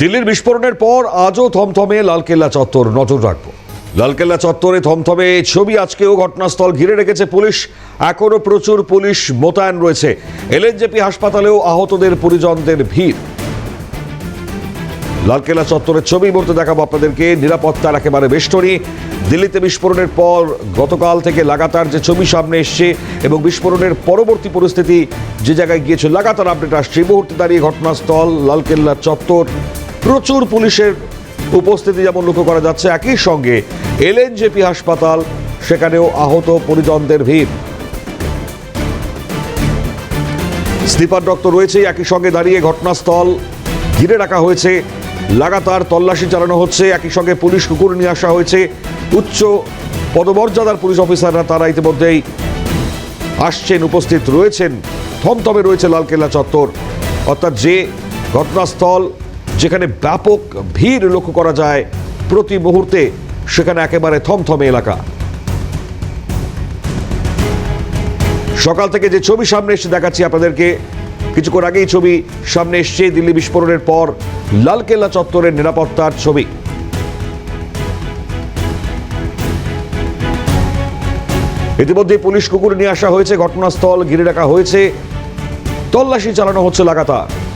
দিল্লির বিস্ফোরণের পর আজও থমথমে লালকেল্লা চত্বর নজর রাখব। লালকেল্লা চত্বরে থমথমে ছবি আজকেও ঘটনাস্থল ঘিরে রেখেছে পুলিশ। এখনও প্রচুর পুলিশ মোতায়েন রয়েছে। এলএনজেপি হাসপাতালেও আহতদের পরিজনদের ভিড়। লালকেল্লা চত্বরের ছবি বলতে দেখাবো আপনাদেরকে। নিরাপত্তার একেবারে বেষ্টনী। দিল্লিতে বিস্ফোরণের পর গতকাল থেকে লাগাতার যে ছবি সামনে এসছে এবং বিস্ফোরণের পরবর্তী পরিস্থিতি যে জায়গায় গিয়েছে, লাগাতার আপডেট আসছে। মুহূর্তে দাঁড়িয়ে ঘটনাস্থল লালকেল্লা চত্বর। প্রচুর পুলিশের উপস্থিতি যেমন লক্ষ্য করা যাচ্ছে, একই সঙ্গে এলএনজেপি হাসপাতাল, সেখানেও আহত পরিজনদের ভিড়। স্লিপার রক্ত রয়েছে একই সঙ্গে দাঁড়িয়ে ঘটনাস্থল ঘিরে রাখা হয়েছে। লাগাতার তল্লাশি চালানো হচ্ছে, একই সঙ্গে পুলিশ কুকুর নিয়ে আসা হয়েছে। উচ্চ পদমর্যাদার পুলিশ অফিসাররা তারা ইতিমধ্যেই আসছেন, উপস্থিত রয়েছেন। থমথমে রয়েছে লালকেল্লা চত্বর। অর্থাৎ যে ঘটনাস্থল যেখানে ব্যাপক ভিড় লক্ষ্য করা যায় প্রতি মুহূর্তে, সেখানে একেবারে থমথমে এলাকা। সকাল থেকে যে ছবি সামনে এসে দেখাচ্ছি আপনাদেরকে, কিছুক্ষণ আগেই ছবি সামনে এসছে দিল্লি বিস্ফোরণের পর লালকেল্লা চত্বরের নিরাপত্তার ছবি। ইতিমধ্যে পুলিশ কুকুর নিয়ে আসা হয়েছে, ঘটনাস্থল ঘিরে রাখা হয়েছে। তল্লাশি চালানো হচ্ছে লাগাতার।